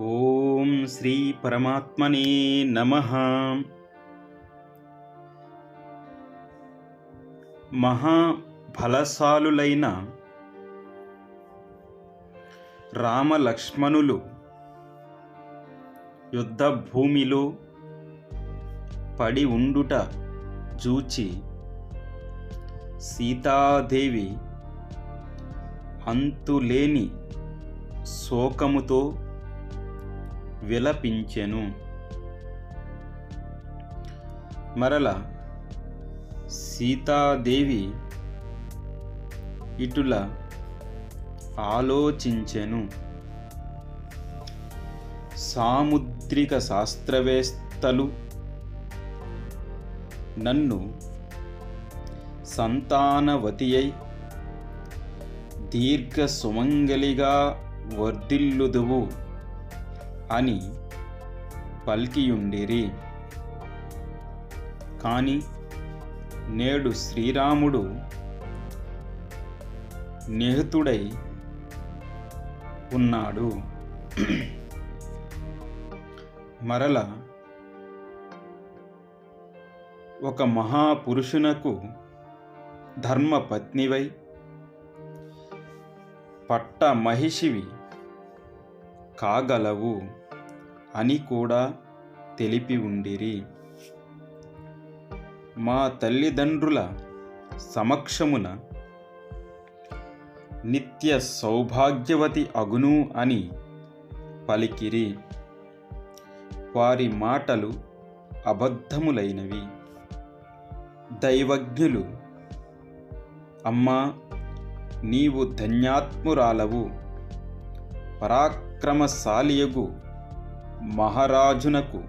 ఓం శ్రీ పరమాత్మనే నమ. మహాఫలశాలులైన రామలక్ష్మణులు యుద్ధ భూమిలో పడి ఉండుట చూచి సీతాదేవి అంతులేని శోకముతో విలపించెను. మరల సీతాదేవి ఇటుల ఆలోచించెను. సాముద్రిక శాస్త్రవేత్తలు నన్ను సంతానవతియై దీర్ఘ సుమంగలిగా వర్ధిల్లుదువు. అని పల్కియుండిరి. కానీ నేడు శ్రీరాముడు నిహతుడై ఉన్నాడు. మరల ఒక మహాపురుషునకు ధర్మపత్నివై పట్ట మహిషివి కాగలవు అని కూడా తెలిపి ఉండిరి. మా తల్లిదండ్రుల సమక్షమున నిత్య సౌభాగ్యవతి అగును అని పలికిరి. వారి మాటలు అబద్ధములైనవి. దైవజ్ఞులు అమ్మా నీవు ధన్యాత్మురాలవు. పరాక్రమశాలియగు మహారాజునకు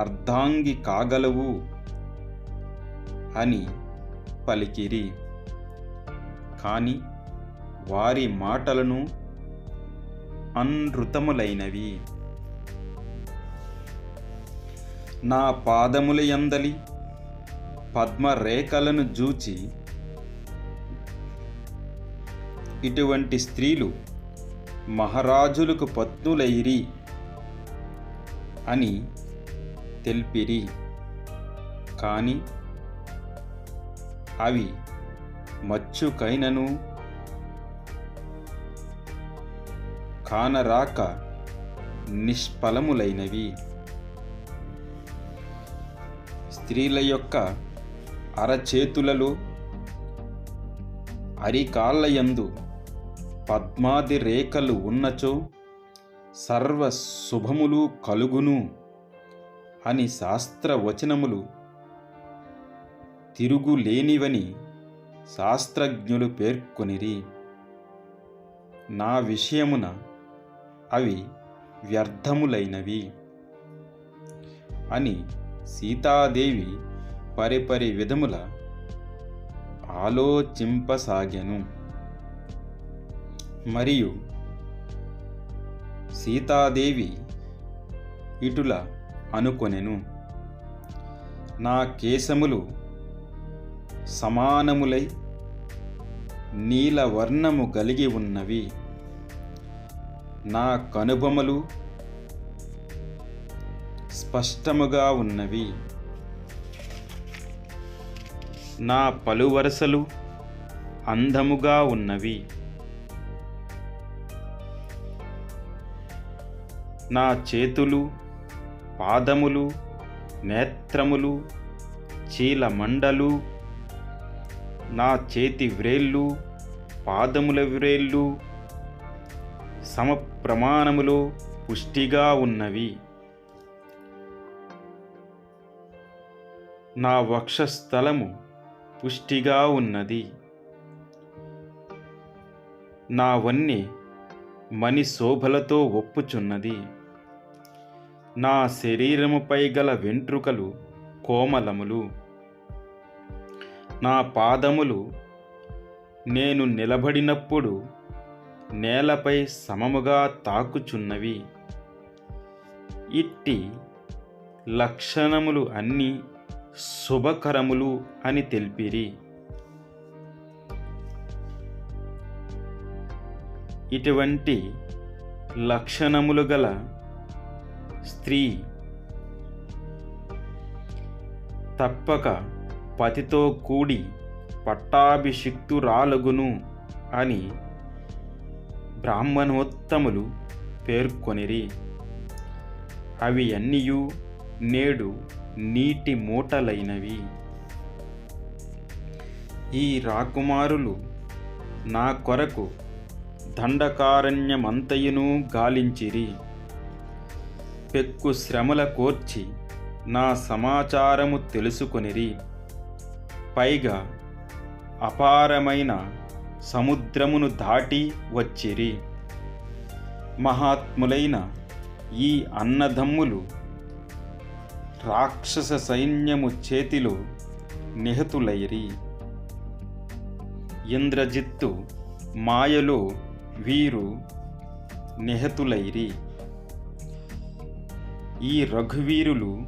అర్ధాంగి కాగలవు అని పలికిరి. కాని వారి మాటలను అనృతములైనవి. నా పాదముల యందలి పద్మరేఖలను జూచి ఇటువంటి స్త్రీలు మహారాజులకు పత్నులైరి అని తెలిపిరి. కానీ అవి మచ్చుకైనను. కానరాక నిష్ఫలములైనవి. స్త్రీల యొక్క అరచేతులలో అరికాళ్ళయందు పద్మాది రేఖలు ఉన్నచో సర్వ శుభములు కలుగును అని శాస్త్రవచనములు తిరుగులేనివని శాస్త్రజ్ఞులు పేర్కొనిరి. నా విషయమున అవి వ్యర్థములైనవి అని సీతాదేవి పరిపరి విధముల ఆలోచింపసాగెను. మరియు సీతాదేవి ఇటుల అనుకొనెను. నా కేశములు సమానములై నీలవర్ణము కలిగి ఉన్నవి. నా కనుబొమలు స్పష్టముగా ఉన్నవి. నా పలువరసలు అందముగా ఉన్నవి. నా చేతులు పాదములు నేత్రములు చీలమండలు నా చేతి వ్రేళ్ళు పాదముల వ్రేళ్ళు సమప్రమాణములో పుష్టిగా ఉన్నవి. నా వక్షస్థలము పుష్టిగా ఉన్నది. నా వన్నె మణి శోభలతో ఒప్పుచున్నది. నా శరీరముపై గల వెంట్రుకలు కోమలములు. నా పాదములు నేను నిలబడినప్పుడు నేలపై సమముగా తాకుచున్నవి. ఇట్టి లక్షణములు అన్నీ శుభకరములు అని తెలిపిరి. ఇటువంటి లక్షణములు గల స్త్రీ. తప్పక పతితో కూడి పట్టాభిషిక్తురాలగును అని బ్రాహ్మణోత్తములు పేర్కొనిరి. అవి అన్నీయు నేడు నీటి మూటలైనవి. ఈ రాకుమారులు నా కొరకు దండకారణ్యమంతయును గాలించిరి. పెక్కు శ్రమల కోర్చి నా సమాచారము తెలుసుకొనిరి. పైగా అపారమైన సముద్రమును దాటి వచ్చిరి. మహాత్ములైన ఈ అన్నదమ్ములు రాక్షస సైన్యము చేతిలో నిహతులైరి. ఇంద్రజిత్తు మాయలో వీరు నిహతులైరి. ఈ రఘువీరులు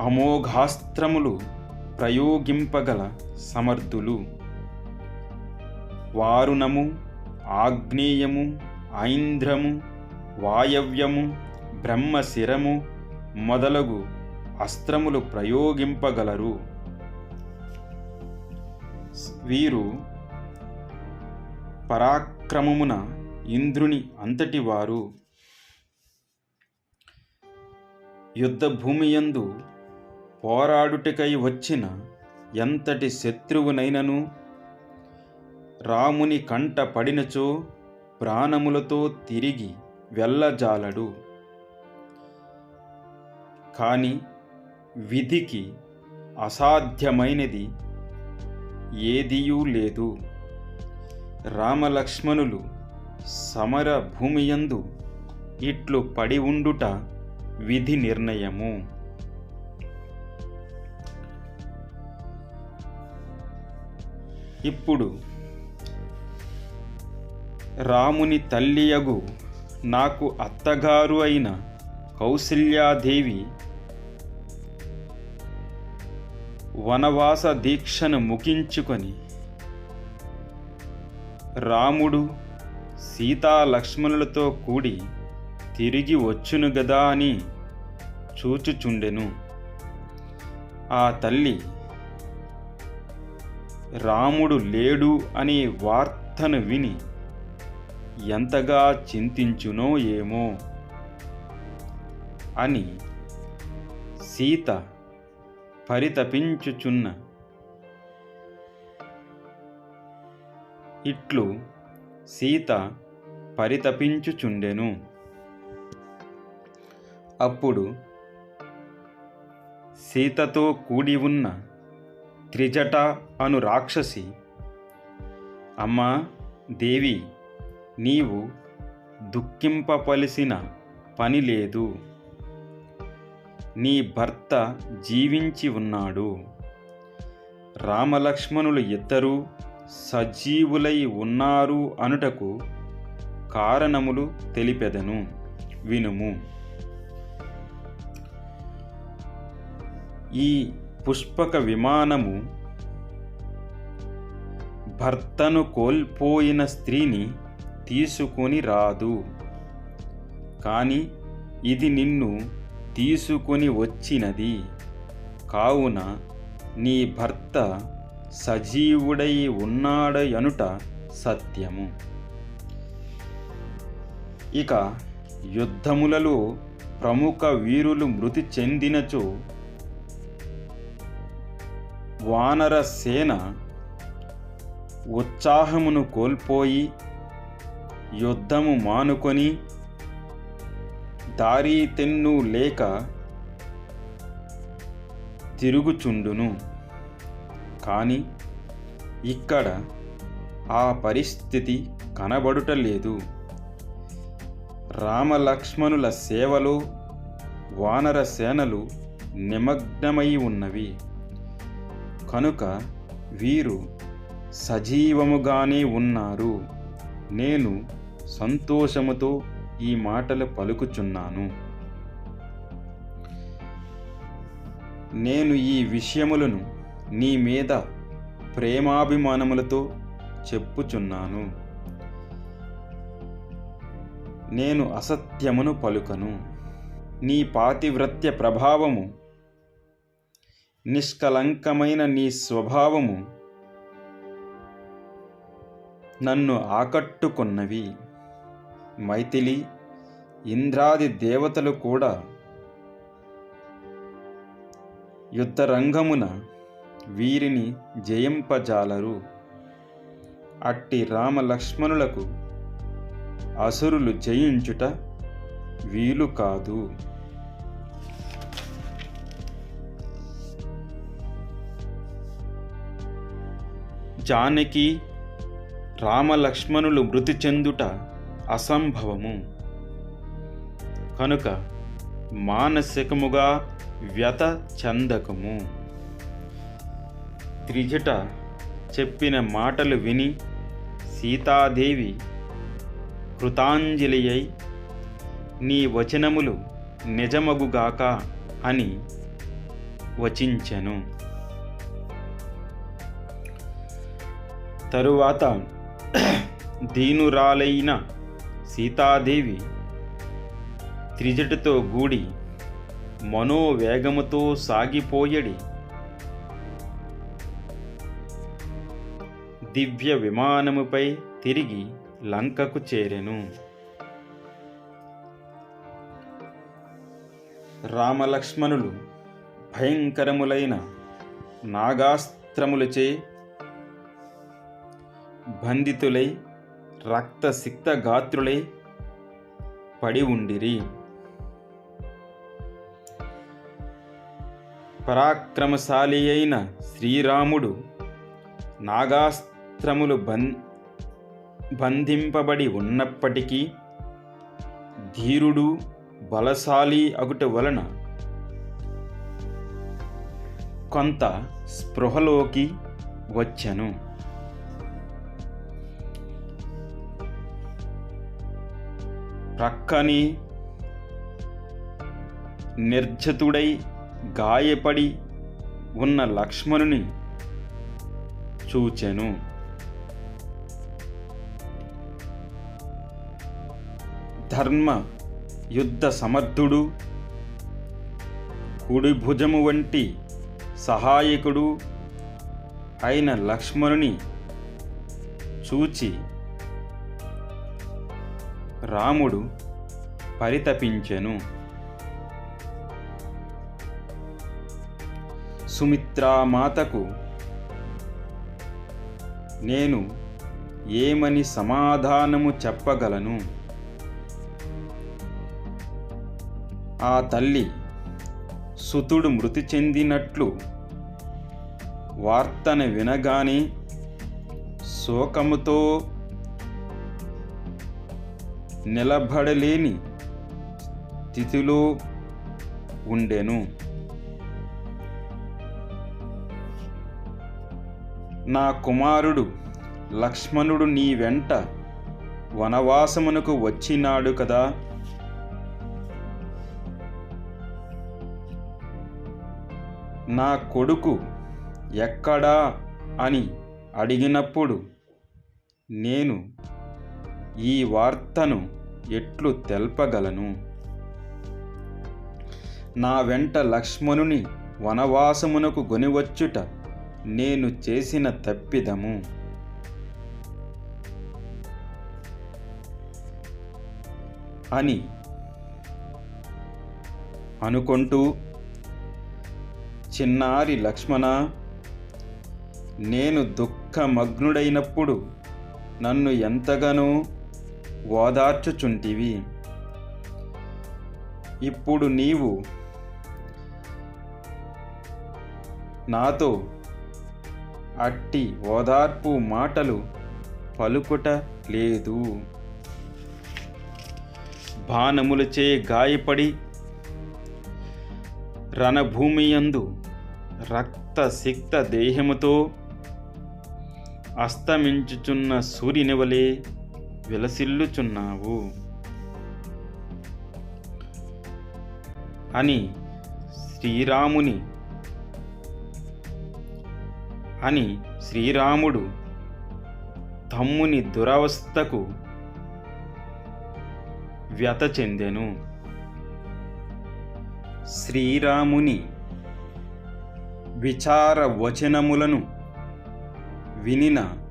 అమోఘాస్త్రములు ప్రయోగింపగల సమర్థులు. వారుణము ఆగ్నేయము ఐంద్రము వాయవ్యము బ్రహ్మశిరము మొదలగు అస్త్రములు ప్రయోగింపగలరు. వీరు పరాక్రమమున ఇంద్రుని అంతటి యుద్ధభూమియందు పోరాడుటకై వచ్చిన ఎంతటి శత్రువునైనను? రాముని కంట పడినచో ప్రాణములతో తిరిగి వెళ్ళజాలడు. కాని విధికి అసాధ్యమైనది ఏదియూ లేదు. రామలక్ష్మణులు సమర భూమియందు ఇట్లు పడి ఉండుట విధి నిర్ణయము. ఇప్పుడు రాముని తల్లియగు నాకు అత్తగారు అయిన కౌసల్యాదేవి వనవాస దీక్షను ముగించుకొని రాముడు సీతా లక్ష్మణులతో కూడి తిరిగి వచ్చును గదా అని చూచుచుండెను. ఆ తల్లి రాముడు లేడు అనే వార్తను విని ఎంతగా చింతించునో ఏమో అని సీత పరితపించుచున్న ఇట్లు సీత పరితపించుచుండెను. అప్పుడు సీతతో కూడి ఉన్న త్రిజట అను రాక్షసి అమ్మా దేవి నీవు దుఃఖింపవలసిన పని లేదు. నీ భర్త జీవించి ఉన్నాడు. రామలక్ష్మణులు ఇద్దరూ సజీవులై ఉన్నారు అనుటకు కారణములు తెలిపెదను. వినుము. ఈ పుష్పక విమానము భర్తను కోల్పోయిన స్త్రీని తీసుకొని రాదు. కానీ ఇది నిన్ను తీసుకొని వచ్చినది. కావున నీ భర్త సజీవుడై ఉన్నాడయనుట సత్యము. ఇక యుద్ధములలో ప్రముఖ వీరులు మృతి చెందినచో వానర సేన ఉత్సాహమును కోల్పోయి యుద్ధము మానుకొని దారి తెన్ను లేక తిరుగుచుండును. కానీ ఇక్కడ ఆ పరిస్థితి కనబడుటలేదు రామలక్ష్మణుల సేవలో వానర సేనలు నిమగ్నమై ఉన్నవి. కనుక వీరు సజీవముగానే ఉన్నారు. నేను సంతోషముతో ఈ మాటలు పలుకుచున్నాను. నేను ఈ విషయములను నీ మీద ప్రేమాభిమానములతో చెప్పుచున్నాను. నేను అసత్యమును పలుకను. నీ పాతివ్రత్య ప్రభావము నిష్కలంకమైన నీ స్వభావము నన్ను ఆకట్టుకున్నవి. మైథిలి ఇంద్రాది దేవతలు కూడా యుద్ధరంగమున వీరిని జయింపజాలరు. అట్టి రామలక్ష్మణులకు అసురులు జయించుట వీలు కాదు. జానకి రామలక్ష్మణులు మృతి చెందుట అసంభవము. కనుక మానసికముగా వ్యత చందకము. త్రిజట చెప్పిన మాటలు విని సీతాదేవి కృతాంజలి అయి నీ వచనములు నిజమగుగాక అని వచించెను. తరువాత దీనురాలైన సీతాదేవి త్రిజటితో గూడి మనోవేగముతో సాగిపోయడి. దివ్య విమానముపై తిరిగి లంకకు చేరెను. రామలక్ష్మణులు భయంకరములైన నాగాస్త్రములచే బంధితులై రక్తసిక్త గాత్రులై పడి ఉండిరి పరాక్రమశాలి అయిన శ్రీరాముడు నాగాస్త్రములు బం బంధింపబడి ఉన్నప్పటికీ ధీరుడు బలశాలి అగుట వలన కొంత స్పృహలోకి వచ్చను ప్రక్కని నిర్జతుడై గాయపడి ఉన్న లక్ష్మణుని చూచెను. ధర్మ యుద్ధ సమర్థుడు కుడి భుజము వంటి సహాయకుడు అయిన లక్ష్మణుని చూచి రాముడు పరితపించెను. సుమిత్రామాతకు నేను ఏమని సమాధానము చెప్పగలను? ఆ తల్లి సుతుడు మృతి చెందినట్లు వార్తను వినగానే శోకముతో నిలబడలేని స్థితిలో ఉండెను. నా కుమారుడు లక్ష్మణుడు నీ వెంట వనవాసమునకు వచ్చినాడు కదా. నా కొడుకు ఎక్కడా అని అడిగినప్పుడు నేను ఈ వార్తను ఎట్లు తెల్పగలను? నా వెంట లక్ష్మణుని వనవాసమునకు గొనివచ్చుట నేను చేసిన తప్పిదము. అని అనుకుంటూ చిన్నారి లక్ష్మణ నేను దుఃఖమగ్నుడైనప్పుడు నన్ను ఎంతగానో ఓదార్చుచుంటివి. ఇప్పుడు నీవు నాతో అట్టి ఓదార్పు మాటలు పలుకుట లేదు. బాణములచే గాయపడి రణభూమియందు రక్తసిక్త దేహముతో అస్తమించుచున్న సూర్యునివలే విలసిల్లుచున్నావు. అని శ్రీరాముని అని శ్రీరాముడు తమ్ముని దురవస్థకు వ్యత చెందెను. శ్రీరాముని విచార వచనములను వినిన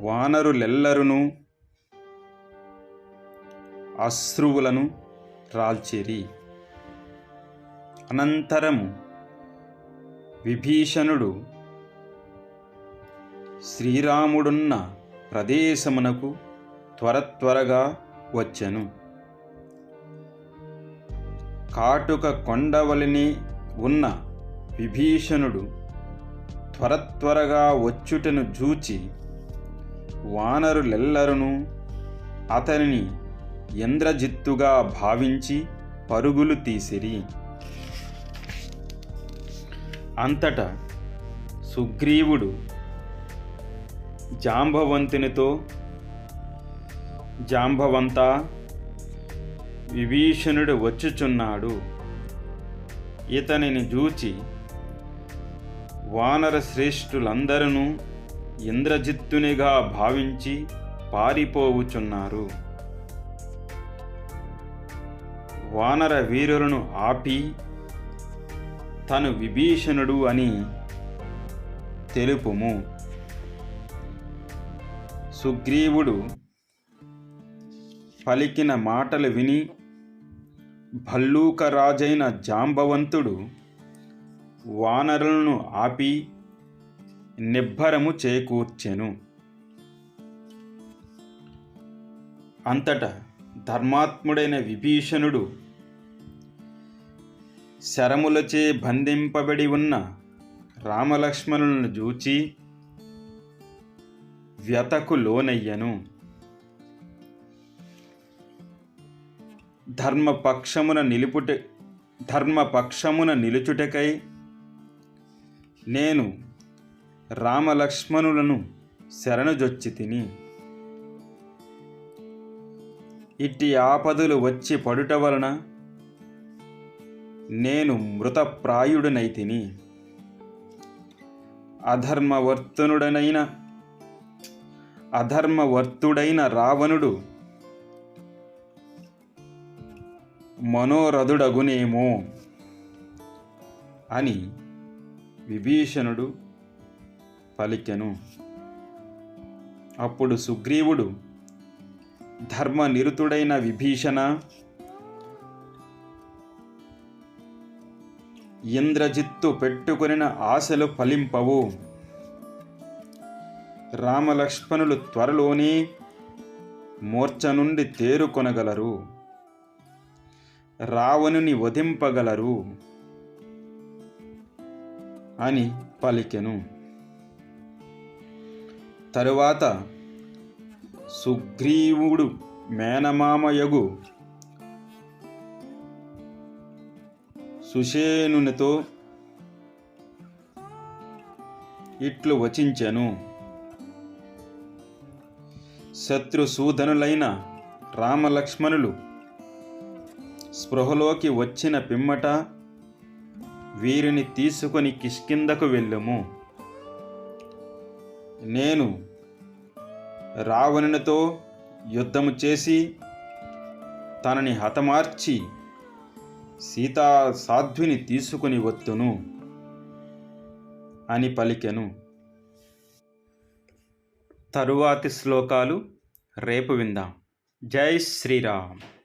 వానరులెల్లరును అశ్రువులను రాల్చిరి. అనంతరము విభీషణుడు శ్రీరాముడున్న ప్రదేశమునకు త్వర త్వరగా వచ్చెను. కాటుక కొండవలిని ఉన్న విభీషణుడు త్వర త్వరగా వచ్చుటను చూచి వానరులెల్లరును. అతనిని ఇంద్రజిత్తుగా భావించి పరుగులు తీసిరి. అంతటా సుగ్రీవుడు జాంబవంతునితో జాంబవంత విభీషణుడు వచ్చుచున్నాడు. ఇతనిని చూచి వానర శ్రేష్ఠులందరూ ఇంద్రజిత్తునిగా భావించి పారిపోవుచున్నారు. వానర వీరులను ఆపి తను విభీషణుడు అని తెలుపుము. సుగ్రీవుడు పలికిన మాటలు విని భల్లూకరాజైన జాంబవంతుడు వానరులను ఆపి నిబ్బరము చేకూర్చెను. అంతటా ధర్మాత్ముడైన విభీషణుడు శరములచే బంధింపబడి ఉన్న రామలక్ష్మణులను చూచి వ్యతకు లోనయ్యను. ధర్మపక్షమున నిలుపుట ధర్మపక్షమున నిలుచుటకై నేను రామలక్ష్మణులను శరణుజొచ్చి తిని ఇట్టి ఆపదలు వచ్చి పడుట వలన నేను మృతప్రాయుడునైతిని. అధర్మవర్తనుడనైన అధర్మవర్తుడైన రావణుడు మనోరథుడగునేమో అని విభీషణుడు పలికెను. అప్పుడు సుగ్రీవుడు ధర్మనిరుతుడైన విభీషణ ఇంద్రజిత్తు పెట్టుకునిన ఆశలు ఫలింపవు. రామలక్ష్మణులు త్వరలోనే మూర్ఛ నుండి తేరుకొనగలరు. రావణుని వధింపగలరు అని పలికెను. తరువాత సుగ్రీవుడు మేనమామయగు సుషేనునితో ఇట్లు వచించెను. శత్రుసూదనులైన రామలక్ష్మణులు స్పృహలోకి వచ్చిన పిమ్మట వీరిని తీసుకొని కిష్కిందకు వెళ్ళుము. నేను రావణునితో యుద్ధము చేసి తనని హతమార్చి సీతా సాధ్విని తీసుకుని వత్తును అని పలికెను. తరువాతి శ్లోకాలు రేపు విందాం. జై శ్రీరామ్.